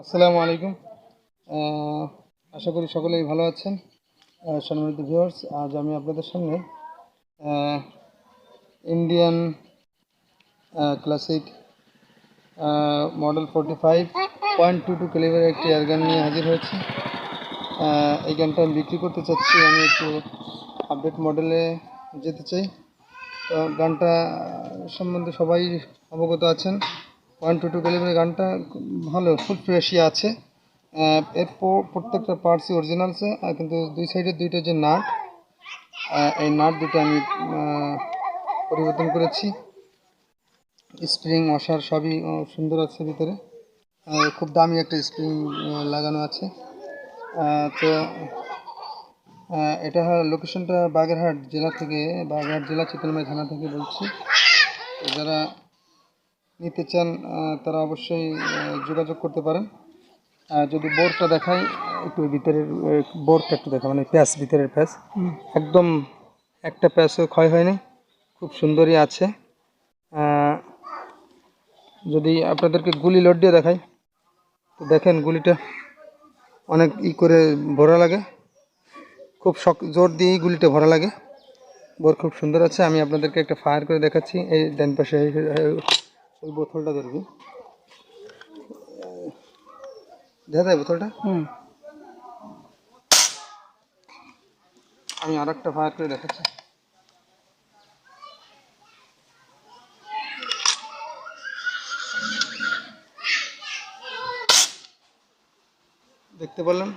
আসসালামু আলাইকুম। আশা করি সকলেই ভালো আছেন। সম্মানিত ভিউয়ার্স আজ আমি আপনাদের সামনে Indian classic model forty five point two two ক্যালিভারের একটি এয়ারগান নিয়ে হাজির হয়েছি। এই গানটা আমি বিক্রি করতে চাচ্ছি, আমি একটু আপডেট মডেলে যেতে চাই। তো গানটা সম্বন্ধে সবাই অবগত আছেন। ওয়ান টু টু ক্যালিবারের গানটা ভালো ফুল ফ্রেশই আছে। এর প্রত্যেকটা পার্টসই অরিজিনালসে কিন্তু দুই সাইডে দুইটা যে নাট এই নাট দুটো আমি পরিবর্তন করেছি। স্প্রিং ওয়াশার সবই সুন্দর আছে ভিতরে। খুব দামি একটা স্প্রিং লাগানো আছে। তো এটা লোকেশনটা বাগেরহাট জেলা থেকে, বাগেরহাট জেলা চিতলমাই থানা থেকে বলছি। যারা নিতে চান তারা অবশ্যই যোগাযোগ করতে পারেন। আর যদি বোর্ডটা দেখাই একটু ভিতরের বোর্ডটা একটু দেখা মানে প্যাচ ভিতরের প্যাচ। একদম একটা প্যাচও ক্ষয় হয়নি খুব সুন্দরই আছে। যদি আপনাদেরকে গুলি লোড দিয়ে দেখাই তো দেখেন গুলিটা অনেক ই করে ভরা লাগে। খুব শক জোর দিয়েই গুলিটা ভরা লাগে। বোর খুব সুন্দর আছে আমি আপনাদেরকে একটা ফায়ার করে দেখাচ্ছি এই ডান পাশে ওই বোতলটা ধরবি। দেখা যায় বোতলটা। হুম। আমি আর একটা ফায়ার করে দেখাচ্ছি। দেখতে পারলেন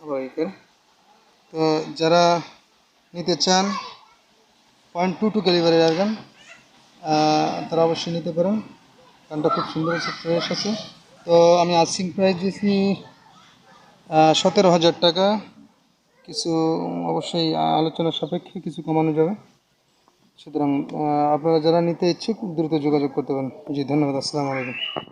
আবার করে। তো যারা নিতে চান পয়েন্ট টু টু ক্যালিভারের এয়ারগান তারা অবশ্যই নিতে পারেন। গানটা খুব সুন্দর আছে ফ্রেশ আছে। তো আমি আসিং প্রাইস দিয়েছি সতেরো হাজার টাকা। কিছু অবশ্যই আলোচনার সাপেক্ষে কিছু কমানো যাবে। সুতরাং আপনারা যারা নিতে ইচ্ছুক, দ্রুত যোগাযোগ করতে পারেন। জি, ধন্যবাদ, আসসালামু আলাইকুম।